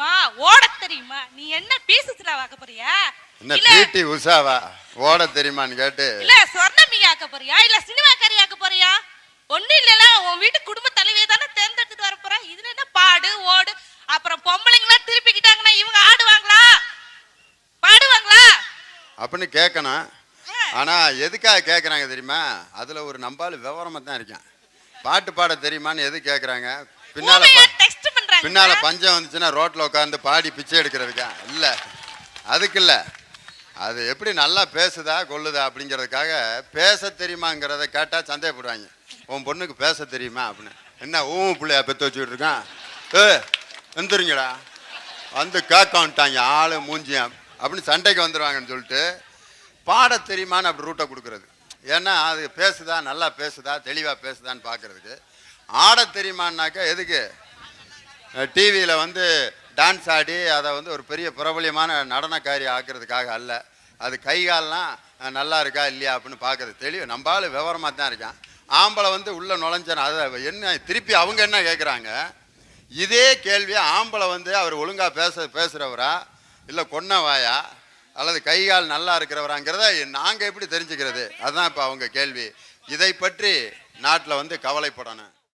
தெரியுமா? ஓட தெரியுமா? நீ என்ன பீசஸ்ல வாக்க போறியா? என்ன பிடி உஷாவா ஓட தெரியுமான்னு கேட்டு. இல்ல சொர்ணமிக ஆக்க போறியா? இல்ல சினிமாக்காரி ஆக்க போறியா? ஒண்ணு இல்லல உன் வீட்டு குடும்ப தலைவியை தானே தேர்ந்தெடுத்துட்டு வர போற. இதுல என்ன பாடு ஓடு? அப்புறம் பொம்பளைங்களா திருப்பிக்கிட்டாங்கன்னா இவங்க ஆடுவாங்களா? பாடுவாங்களா? அப்படின்னு கேட்கணும் ஆனா எதுக்காக கேட்குறாங்க தெரியுமா? அதுல ஒரு நம்பால் விவரமா தான் இருக்கேன். பாட்டு பாட தெரியுமான்னு எது கேட்குறாங்க பின்னால டெக்ஸ்ட் பின்னால பஞ்சம் வந்துச்சுன்னா ரோட்ல உட்காந்து பாடி பிச்சை எடுக்கிறதுக்கா? இல்ல. அதுக்கு இல்ல அது எப்படி நல்லா பேசுதா கொள்ளுதா அப்படிங்கிறதுக்காக பேச தெரியுமாங்கிறத கேட்டா சந்தேகப்படுவாங்க. உன் பொண்ணுக்கு பேச தெரியுமா அப்படின்னு. என்ன ஊம பிள்ளையா பெத்து வச்சுக்கிட்டு இருக்கான்? ஏ வந்துருங்கடா வந்து கேட்க வந்துட்டாங்க ஆளு மூஞ்சியம் அப்படின்னு சண்டைக்கு வந்துடுவாங்கன்னு சொல்லிட்டு பாட தெரியுமான்னு அப்படி ரூட்டை கொடுக்கறது. ஏன்னா அது பேசுதா நல்லா பேசுதா தெளிவாக பேசுதான்னு பார்க்கறதுக்கு ஆட தெரியுமான்னாக்கா எதுக்கு? டிவியில் வந்து டான்ஸ் ஆடி அதை வந்து ஒரு பெரிய பிரபலியமான நடனக்காரி ஆக்குறதுக்காக அல்ல. அது கை கால்லாம் நல்லா இருக்கா இல்லையா அப்படின்னு பார்க்குறது தெளிவு. நம்பால விவரமாக தான் இருக்கான். ஆம்பளை வந்து உள்ளே நுழைஞ்சன அதை என்ன திருப்பி அவங்க என்ன கேட்குறாங்க இதே கேள்வி ஆம்பளை வந்து அவர் ஒழுங்காக பேச பேசுகிறவரா இல்லை கொன்னவாயா? அல்லது கை கால் நல்லா இருக்கிறவராங்கிறத நாங்கள் எப்படி தெரிஞ்சுக்கிறது? அதுதான் இப்போ அவங்க கேள்வி. இதை பற்றி நாட்டில் வந்து கவலைப்படணும்.